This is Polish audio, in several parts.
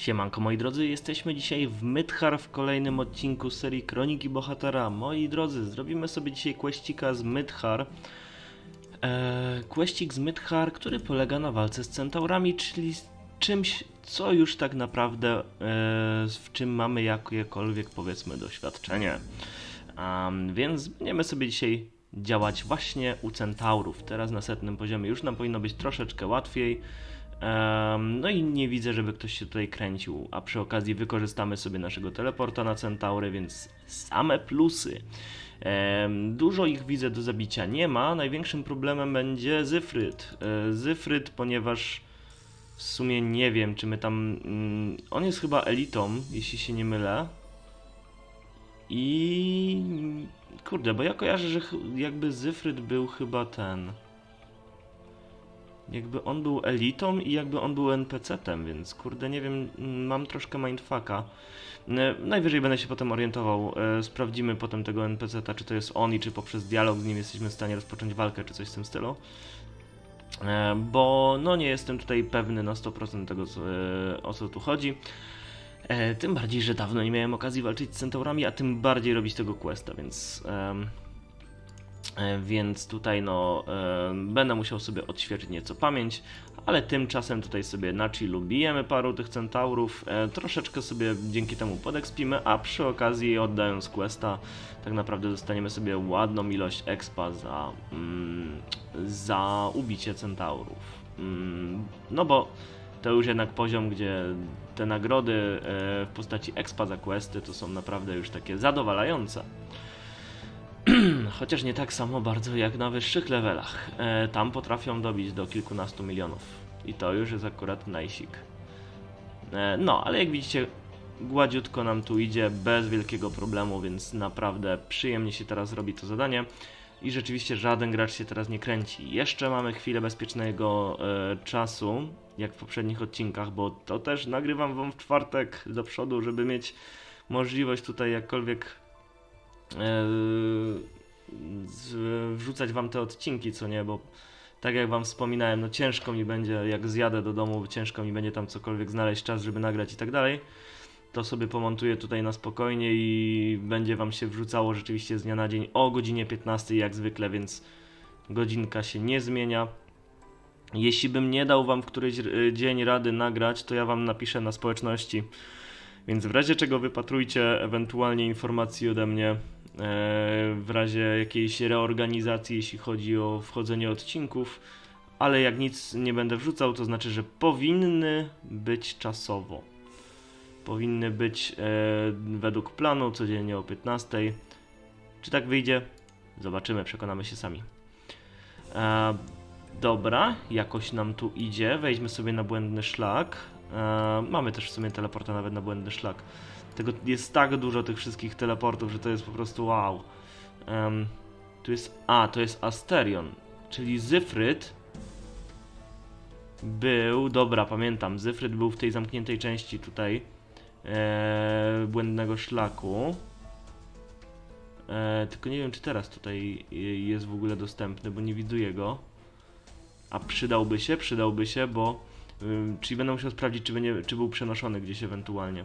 Siemanko moi drodzy, jesteśmy dzisiaj w Mythar w kolejnym odcinku serii Kroniki Bohatera. Moi drodzy, zrobimy sobie dzisiaj questika z Mythar. Eee, questik z Mythar, który polega na walce z centaurami, czyli z czymś, co już tak naprawdę eee, w czym mamy jakiekolwiek powiedzmy doświadczenie. Am, więc będziemy sobie dzisiaj działać właśnie u centaurów. Teraz na setnym poziomie już nam powinno być troszeczkę łatwiej. Em, no i nie widzę, żeby ktoś się tutaj kręcił, a przy okazji wykorzystamy sobie naszego teleporta na centaury, więc same plusy. Em, dużo ich widzę do zabicia nie ma. Największym problemem będzie Zyfryd. E, Zyfryd, ponieważ w sumie nie wiem, czy my tam. Mm, on jest chyba elitą, jeśli się nie mylę. I. Kurde, bo ja kojarzę, że jakby Zyfryd był chyba ten. Jakby on był elitą i jakby on był NPC-tem, więc kurde, nie wiem, mam troszkę mindfucka. E, Najwyżej będę się potem orientował. e, Sprawdzimy potem tego NPC-ta, czy to jest on i czy poprzez dialog z nim jesteśmy w stanie rozpocząć walkę, czy coś w tym stylu. E, Bo no nie jestem tutaj pewny na 100% tego, o co tu chodzi. Tym bardziej, że dawno nie miałem okazji walczyć z centaurami, a tym bardziej robić tego questa, więc. E, Więc tutaj no e, będę musiał sobie odświeżyć nieco pamięć, ale tymczasem tutaj sobie na chillu bijemy paru tych centaurów, e, troszeczkę sobie dzięki temu podekspimy, a przy okazji oddając questa tak naprawdę dostaniemy sobie ładną ilość expa za, mm, za ubicie centaurów. Mm, no bo to już jednak poziom, gdzie te nagrody e, w postaci expa za questy to są naprawdę już takie zadowalające. Chociaż nie tak samo bardzo jak na wyższych levelach. E, tam potrafią dobić do kilkunastu milionów. I to już jest akurat najsik. E, no, ale jak widzicie, gładziutko nam tu idzie, bez wielkiego problemu, więc naprawdę przyjemnie się teraz robi to zadanie. I rzeczywiście żaden gracz się teraz nie kręci. Jeszcze mamy chwilę bezpiecznego e, czasu, jak w poprzednich odcinkach, bo to też nagrywam wam w czwartek do przodu, żeby mieć możliwość tutaj jakkolwiek e, wrzucać wam te odcinki, co nie, bo tak jak wam wspominałem, no ciężko mi będzie, jak zjadę do domu, ciężko mi będzie tam cokolwiek znaleźć czas, żeby nagrać i tak dalej. To sobie pomontuję tutaj na spokojnie i będzie wam się wrzucało rzeczywiście z dnia na dzień o godzinie 15 jak zwykle, więc godzinka się nie zmienia. Jeśli bym nie dał wam w któryś y, dzień rady nagrać, to ja wam napiszę na społeczności. Więc w razie czego wypatrujcie ewentualnie informacji ode mnie e, w razie jakiejś reorganizacji, jeśli chodzi o wchodzenie odcinków, ale jak nic nie będę wrzucał, to znaczy, że powinny być czasowo. Powinny być e, według planu codziennie o 15. Czy tak wyjdzie? Zobaczymy, przekonamy się sami. E, dobra, jakoś nam tu idzie. Wejdźmy sobie na błędny szlak. E, mamy też w sumie teleporta nawet na błędny szlak. Tego jest tak dużo tych wszystkich teleportów, że to jest po prostu wow. Tu jest. A, to jest Asterion, czyli Zyfryd był. Dobra, pamiętam. Zyfryd był w tej zamkniętej części tutaj e, błędnego szlaku. E, tylko nie wiem, czy teraz tutaj jest w ogóle dostępny, bo nie widuję go. A przydałby się, przydałby się, bo. Czyli będę musiał sprawdzić, czy, będzie, czy był przenoszony gdzieś ewentualnie.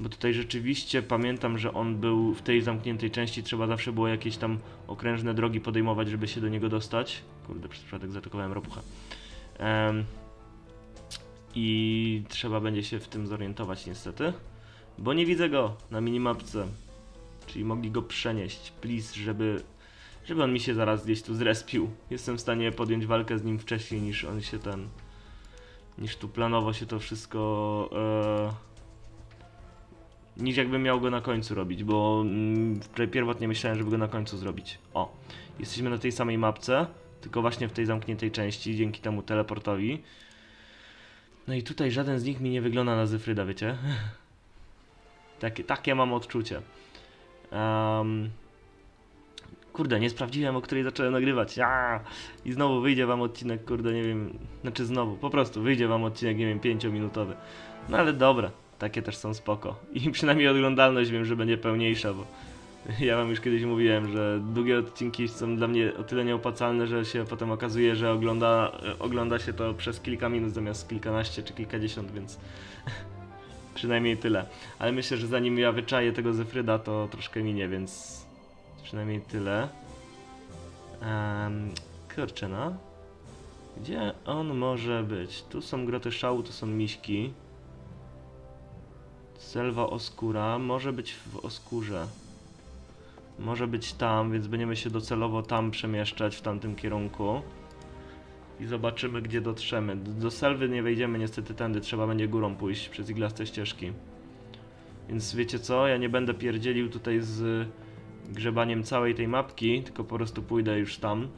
Bo tutaj rzeczywiście pamiętam, że on był w tej zamkniętej części, trzeba zawsze było jakieś tam okrężne drogi podejmować, żeby się do niego dostać. Kurde, przez przypadek zaatakowałem ropucha. Em, I trzeba będzie się w tym zorientować niestety. Bo nie widzę go na minimapce. Czyli mogli go przenieść. Please, żeby, żeby on mi się zaraz gdzieś tu zrespił. Jestem w stanie podjąć walkę z nim wcześniej niż on się ten. Niż tu planowo się to wszystko. E, niż jakbym miał go na końcu robić, bo mm, pierwotnie myślałem, żeby go na końcu zrobić. O, jesteśmy na tej samej mapce, tylko właśnie w tej zamkniętej części, dzięki temu teleportowi. No i tutaj żaden z nich mi nie wygląda na Zyfryda, wiecie? takie, takie mam odczucie. Em, kurde, nie sprawdziłem, o której zacząłem nagrywać. Aaa! I znowu wyjdzie wam odcinek, kurde, nie wiem. Znaczy znowu, po prostu wyjdzie wam odcinek, nie wiem, 5-minutowy. No ale dobra, takie też są spoko. I przynajmniej oglądalność wiem, że będzie pełniejsza, bo Ja wam już kiedyś mówiłem, że długie odcinki są dla mnie o tyle nieopłacalne, że się potem okazuje, że ogląda, ogląda się to przez kilka minut zamiast kilkanaście czy kilkadziesiąt, więc przynajmniej tyle. Ale myślę, że zanim ja wyczaję tego Zefryda, to troszkę minie, więc przynajmniej tyle. Um, kurczę no. Gdzie on może być? Tu są groty szału, tu są miśki. Selwa Oskura. Może być w Oskurze. Może być tam, więc będziemy się docelowo tam przemieszczać w tamtym kierunku. I zobaczymy, gdzie dotrzemy. Do, Selwy nie wejdziemy niestety tędy, trzeba będzie górą pójść przez iglaste ścieżki. Więc wiecie co, ja nie będę pierdzielił tutaj z grzebaniem całej tej mapki, tylko po prostu pójdę już tam.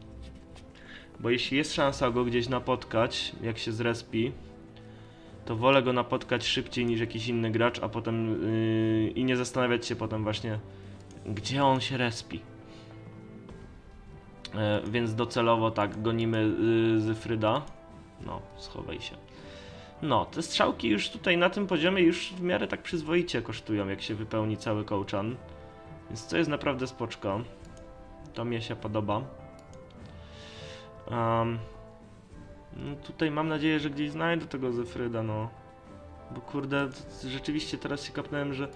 Bo jeśli jest szansa go gdzieś napotkać, jak się zrespi, to wolę go napotkać szybciej niż jakiś inny gracz, a potem yy, i nie zastanawiać się potem właśnie, gdzie on się respi. E, więc docelowo tak, gonimy yy. No, schowaj się. No, te strzałki już tutaj na tym poziomie już w miarę tak przyzwoicie kosztują, jak się wypełni cały kołczan. Więc to jest naprawdę spoczko. To mi się podoba. Um, no tutaj mam nadzieję, że gdzieś znajdę tego Zefryda, no. Bo kurde, rzeczywiście teraz się kapnąłem, że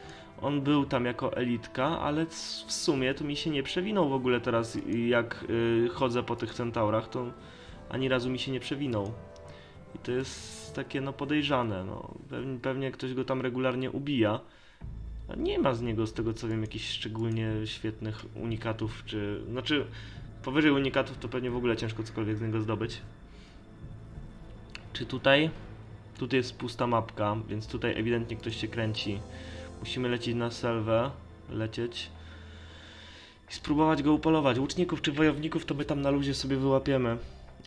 on był tam jako elitka, ale w sumie to mi się nie przewinął w ogóle teraz, jak y, chodzę po tych centaurach, to ani razu mi się nie przewinął. I to jest takie no podejrzane, no. Pewnie, pewnie ktoś go tam regularnie ubija. Nie ma z niego, z tego co wiem, jakichś szczególnie świetnych unikatów, czy... Znaczy, powyżej unikatów to pewnie w ogóle ciężko cokolwiek z niego zdobyć. Czy tutaj? Tutaj jest pusta mapka, więc tutaj ewidentnie ktoś się kręci. Musimy lecieć na selwę, lecieć i spróbować go upolować. Łuczników czy wojowników to my tam na luzie sobie wyłapiemy.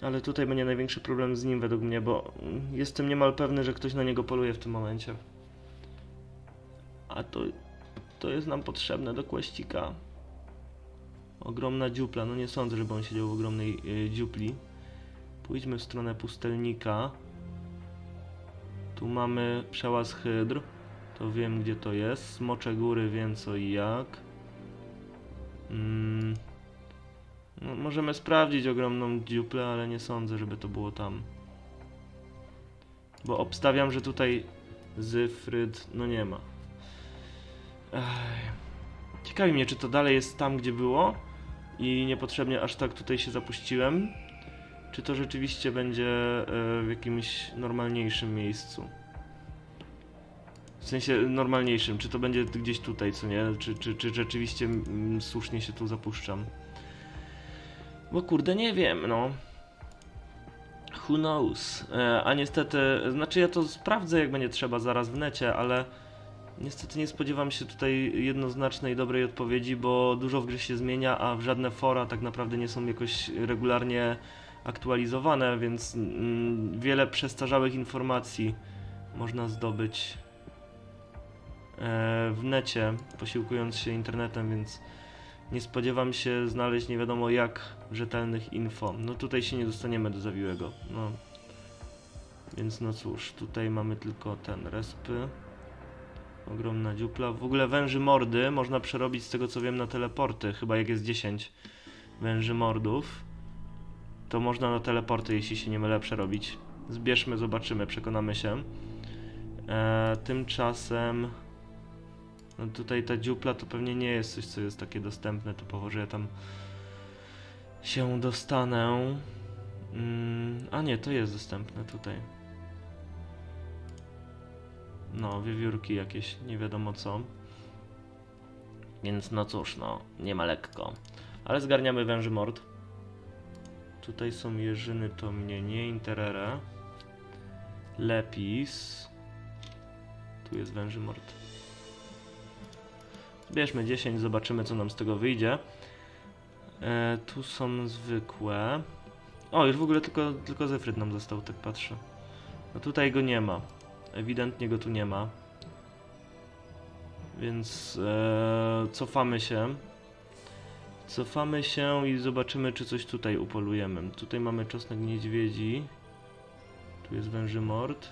Ale tutaj będzie największy problem z nim według mnie, bo jestem niemal pewny, że ktoś na niego poluje w tym momencie. A to, to jest nam potrzebne do kłeścika. Ogromna dziupla, no nie sądzę, żeby on siedział w ogromnej y, dziupli. Pójdźmy w stronę pustelnika. Tu mamy przełaz hydr. To wiem gdzie to jest. Smocze góry wiem co i jak. Mm. No, możemy sprawdzić ogromną dziuplę, ale nie sądzę, żeby to było tam. Bo obstawiam, że tutaj Zyfryd, no nie ma. Ciekawi mnie, czy to dalej jest tam, gdzie było i niepotrzebnie aż tak tutaj się zapuściłem, czy to rzeczywiście będzie e, w jakimś normalniejszym miejscu. W sensie normalniejszym, czy to będzie gdzieś tutaj, co nie? Czy, czy, czy rzeczywiście mm, słusznie się tu zapuszczam? Bo kurde, nie wiem, no. Who knows? E, a niestety, znaczy ja to sprawdzę, jak będzie trzeba zaraz w necie, ale niestety nie spodziewam się tutaj jednoznacznej, dobrej odpowiedzi, bo dużo w grze się zmienia, a żadne fora tak naprawdę nie są jakoś regularnie aktualizowane, więc mm, wiele przestarzałych informacji można zdobyć e, w necie, posiłkując się internetem, więc nie spodziewam się znaleźć nie wiadomo jak rzetelnych info. No tutaj się nie dostaniemy do zawiłego. No. Więc no cóż, tutaj mamy tylko ten respy. Ogromna dziupla. W ogóle węży mordy można przerobić z tego co wiem na teleporty. Chyba jak jest 10 węży mordów. To można na teleporty, jeśli się nie mylę, przerobić. Zbierzmy, zobaczymy, przekonamy się. E, tymczasem... No tutaj ta dziupla to pewnie nie jest coś, co jest takie dostępne typowo, że ja tam się dostanę. Mm, a nie, to jest dostępne tutaj. No, wiewiórki jakieś, nie wiadomo co. Więc no cóż, no, nie ma lekko. Ale zgarniamy węży mord. Tutaj są jeżyny, to mnie nie interere. Lepis. Tu jest węży mord. Bierzmy 10, zobaczymy co nam z tego wyjdzie. E, tu są zwykłe. O, już w ogóle tylko, tylko Zefryd nam został, tak patrzę. No tutaj go nie ma. Ewidentnie go tu nie ma. Więc e, cofamy się. Cofamy się i zobaczymy, czy coś tutaj upolujemy. Tutaj mamy czosnek niedźwiedzi. Tu jest węży mord.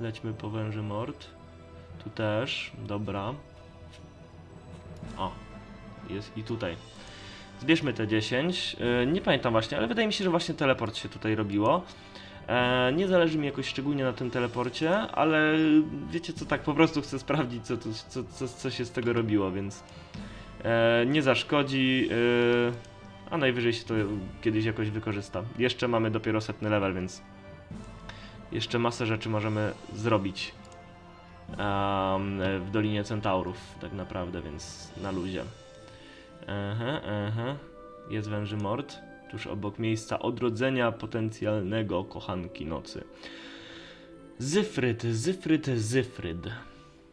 Lećmy po węży mord. Tu też, dobra. O, jest i tutaj. Zbierzmy te 10. E, nie pamiętam właśnie, ale wydaje mi się, że właśnie teleport się tutaj robiło. E, nie zależy mi jakoś szczególnie na tym teleporcie, ale wiecie co, tak po prostu chcę sprawdzić, co, co, co, co się z tego robiło, więc e, nie zaszkodzi, e, a najwyżej się to kiedyś jakoś wykorzysta. Jeszcze mamy dopiero setny level, więc jeszcze masę rzeczy możemy zrobić w Dolinie Centaurów, tak naprawdę, więc na luzie. Aha, aha. Jest węży mord, tuż obok miejsca odrodzenia potencjalnego kochanki nocy. Zyfryd, Zyfryd, Zyfryd.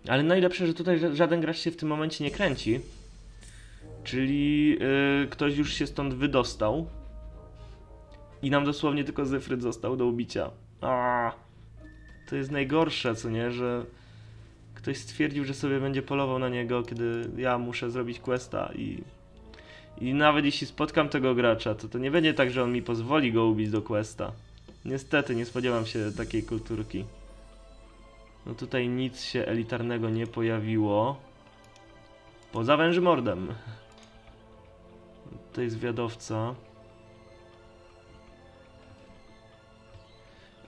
Ale najlepsze, że tutaj ża- żaden gracz się w tym momencie nie kręci. Czyli yy, ktoś już się stąd wydostał. I nam dosłownie tylko Zyfryd został do ubicia. A, to jest najgorsze, co nie, że ktoś stwierdził, że sobie będzie polował na niego, kiedy ja muszę zrobić questa i i nawet jeśli spotkam tego gracza, to to nie będzie tak, że on mi pozwoli go ubić do questa. Niestety, nie spodziewam się takiej kulturki. No tutaj nic się elitarnego nie pojawiło. Poza wężymordem. To jest zwiadowca.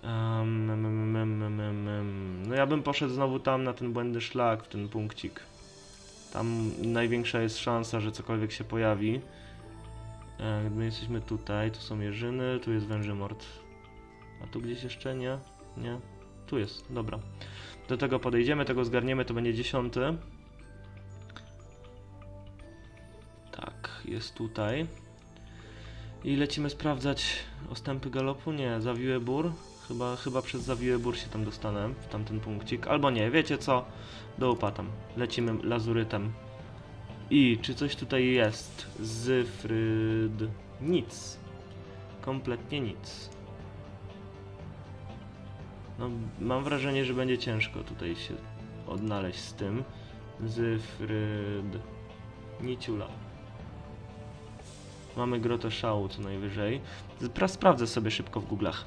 Um, em, em, em, em. No ja bym poszedł znowu tam na ten błędny szlak, w ten punkcik. Tam największa jest szansa, że cokolwiek się pojawi. E, My jesteśmy tutaj, tu są jeżyny, tu jest wężymord. A tu gdzieś jeszcze nie? Nie? Tu jest, dobra. Do tego podejdziemy, tego zgarniemy, to będzie dziesiąty. Tak, jest tutaj. I lecimy sprawdzać ostępy galopu? Nie, zawiły bór. Chyba, chyba przez zawiły bór się tam dostanę, w tamten punkcik. Albo nie, wiecie co? Do upatam. Lecimy lazurytem. I czy coś tutaj jest? Zyfryd. Nic. Kompletnie nic. No, mam wrażenie, że będzie ciężko tutaj się odnaleźć z tym. Zyfryd. Niciula. Mamy grotę szału co najwyżej. Spra- sprawdzę sobie szybko w Google'ach.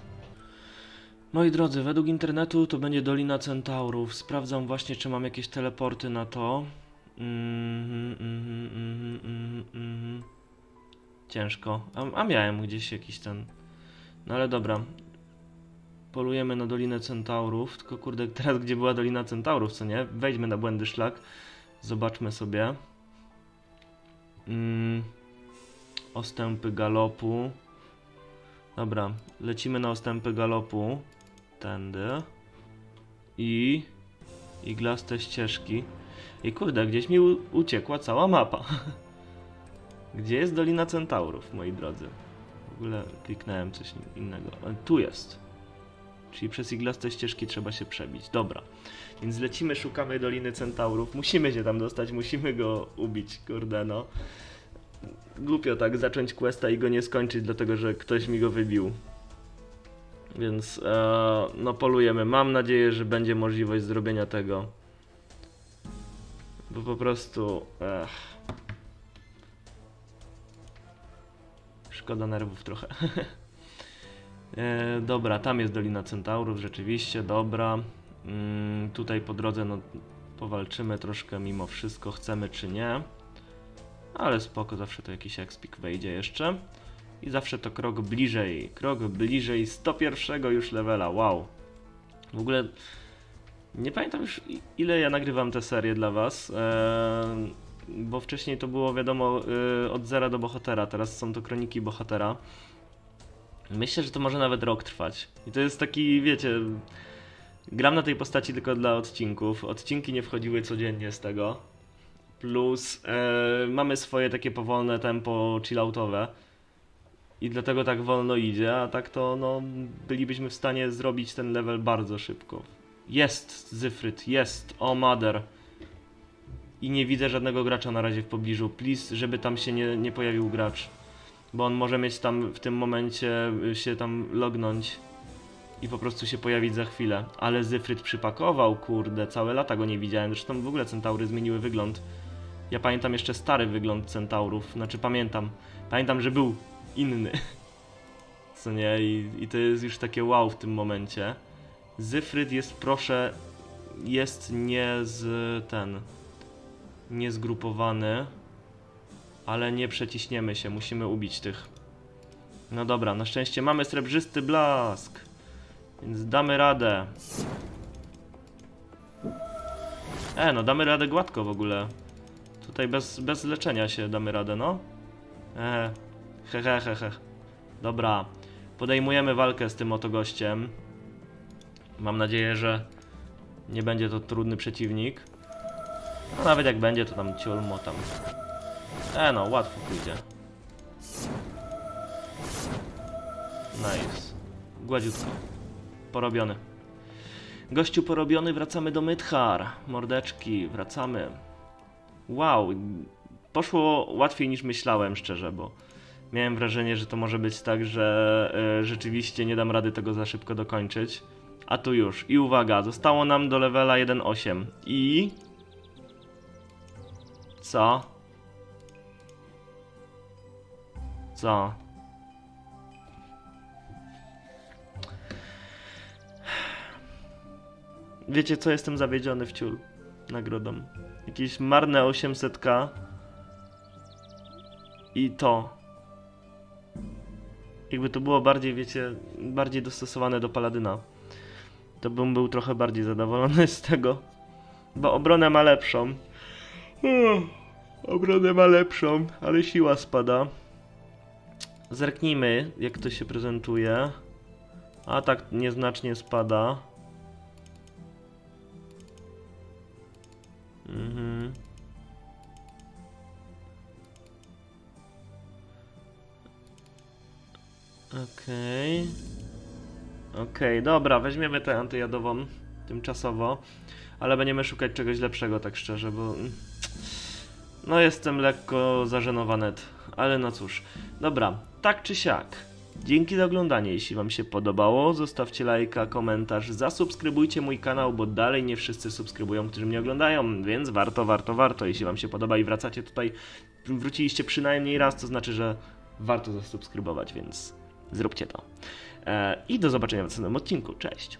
Moi drodzy, według internetu to będzie Dolina Centaurów. Sprawdzam właśnie, czy mam jakieś teleporty na to. Mhm, mhm, mhm. Ciężko. A, a miałem gdzieś jakiś ten. No ale dobra. Polujemy na Dolinę Centaurów. Tylko kurde, teraz gdzie była Dolina Centaurów, co nie? Wejdźmy na błędy szlak. Zobaczmy sobie. Mm. Ostępy galopu. Dobra, lecimy na ostępy galopu. Tędy. I... Iglaste ścieżki. I kurde, gdzieś mi uciekła cała mapa. Gdzie jest Dolina Centaurów, moi drodzy? W ogóle kliknąłem coś innego. Ale tu jest. Czyli przez iglaste ścieżki trzeba się przebić. Dobra. Więc lecimy, szukamy Doliny Centaurów. Musimy się tam dostać, musimy go ubić, kurde no. Głupio tak zacząć questa i go nie skończyć, dlatego że ktoś mi go wybił. Więc e, no polujemy. Mam nadzieję, że będzie możliwość zrobienia tego. Bo po prostu. Ech. Szkoda nerwów trochę. e, dobra, tam jest Dolina Centaurów, rzeczywiście, dobra. Mm, tutaj po drodze no, powalczymy troszkę mimo wszystko, chcemy czy nie. Ale spoko, zawsze to jakiś expik wejdzie jeszcze. I zawsze to krok bliżej, krok bliżej 101 już levela, wow. W ogóle nie pamiętam już ile ja nagrywam tę serię dla was, bo wcześniej to było wiadomo y, od zera do bohatera, teraz są to kroniki bohatera. Myślę, że to może nawet rok trwać. I to jest taki, wiecie, gram na tej postaci tylko dla odcinków. Odcinki nie wchodziły codziennie z tego. Plus e, mamy swoje takie powolne tempo chilloutowe. I dlatego tak wolno idzie, a tak to no, bylibyśmy w stanie zrobić ten level bardzo szybko. Jest Zyfryd, jest, o mother. I nie widzę żadnego gracza na razie w pobliżu. Please, żeby tam się nie, nie pojawił gracz. Bo on może mieć tam w tym momencie y, się tam lognąć i po prostu się pojawić za chwilę. Ale Zyfryd przypakował, kurde, całe lata go nie widziałem. Zresztą w ogóle centaury zmieniły wygląd. Ja pamiętam jeszcze stary wygląd centaurów, znaczy pamiętam. Pamiętam, że był inny. Co nie? I, I to jest już takie wow w tym momencie. Zyfryd jest, proszę, jest nie z ten. niezgrupowany, ale nie przeciśniemy się, musimy ubić tych. No dobra, na szczęście mamy srebrzysty blask, więc damy radę. E, no damy radę gładko w ogóle. Tutaj bez, bez leczenia się damy radę, no. E, he, he, he, he. Dobra, podejmujemy walkę z tym oto gościem. Mam nadzieję, że nie będzie to trudny przeciwnik. No nawet jak będzie, to tam ciul motam. E no, łatwo pójdzie. Nice. Gładziutko. Porobiony. Gościu porobiony, wracamy do Mythar. Mordeczki, wracamy. Wow, poszło łatwiej niż myślałem, szczerze, bo miałem wrażenie, że to może być tak, że e, rzeczywiście nie dam rady tego za szybko dokończyć. A tu już. I uwaga, zostało nam do levela 1.8. I... Co? Co? Wiecie co, jestem zawiedziony w ciul nagrodą. Jakieś marne 800k. I to. Jakby to było bardziej, wiecie, bardziej dostosowane do Paladyna. To bym był trochę bardziej zadowolony z tego. Bo obronę ma lepszą. Uff, Obronę ma lepszą, ale siła spada. Zerknijmy, jak to się prezentuje. Atak nieznacznie spada. Mhm. Okej. Okej, dobra, weźmiemy tę antyjadową tymczasowo, ale będziemy szukać czegoś lepszego, tak szczerze, bo. No, jestem lekko zażenowany, ale no cóż. Dobra, tak czy siak. Dzięki za oglądanie. Jeśli Wam się podobało, zostawcie lajka, komentarz, zasubskrybujcie mój kanał, bo dalej nie wszyscy subskrybują, którzy mnie oglądają, więc warto, warto, warto. Jeśli Wam się podoba i wracacie tutaj, wróciliście przynajmniej raz, to znaczy, że warto zasubskrybować, więc zróbcie to. E, I do zobaczenia w następnym odcinku. Cześć!